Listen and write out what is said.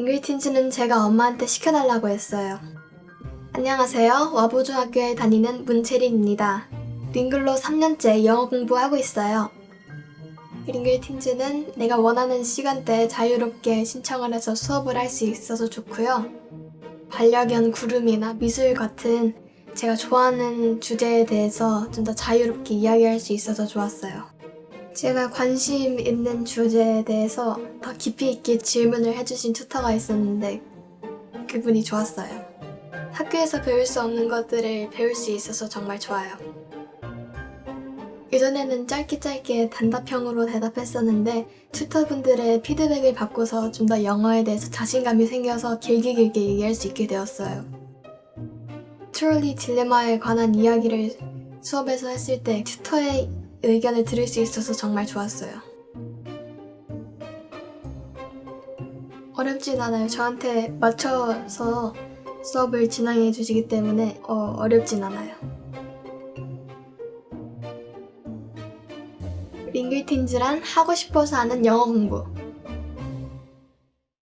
잉글틴즈는 제가 엄마한테 시켜달라고 했어요. 안녕하세요. 와보중학교에 다니는 문채린입니다. 링글로 3년째 영어 공부하고 있어요. 링글틴즈는 내가 원하는 시간대에 자유롭게 신청을 해서 수업을 할 수 있어서 좋고요. 반려견 구름이나 미술 같은 제가 좋아하는 주제에 대해서 좀 더 자유롭게 이야기할 수 있어서 좋았어요. 제가 관심 있는 주제에 대해서 더 깊이 있게 질문을 해주신 튜터가 있었는데 그분이 좋았어요. 학교에서 배울 수 없는 것들을 배울 수 있어서 정말 좋아요. 예전에는 짧게 짧게 단답형으로 대답했었는데 튜터분들의 피드백을 받고서 좀 더 영어에 대해서 자신감이 생겨서 길게 길게 얘기할 수 있게 되었어요. 트롤리 딜레마에 관한 이야기를 수업에서 했을 때 튜터의 의견을 들을 수 있어서 정말 좋았어요. 어렵진 않아요. 저한테 맞춰서 수업을 진행해 주시기 때문에 어, 어렵진 않아요. 링글틴즈란 하고 싶어서 하는 영어 공부.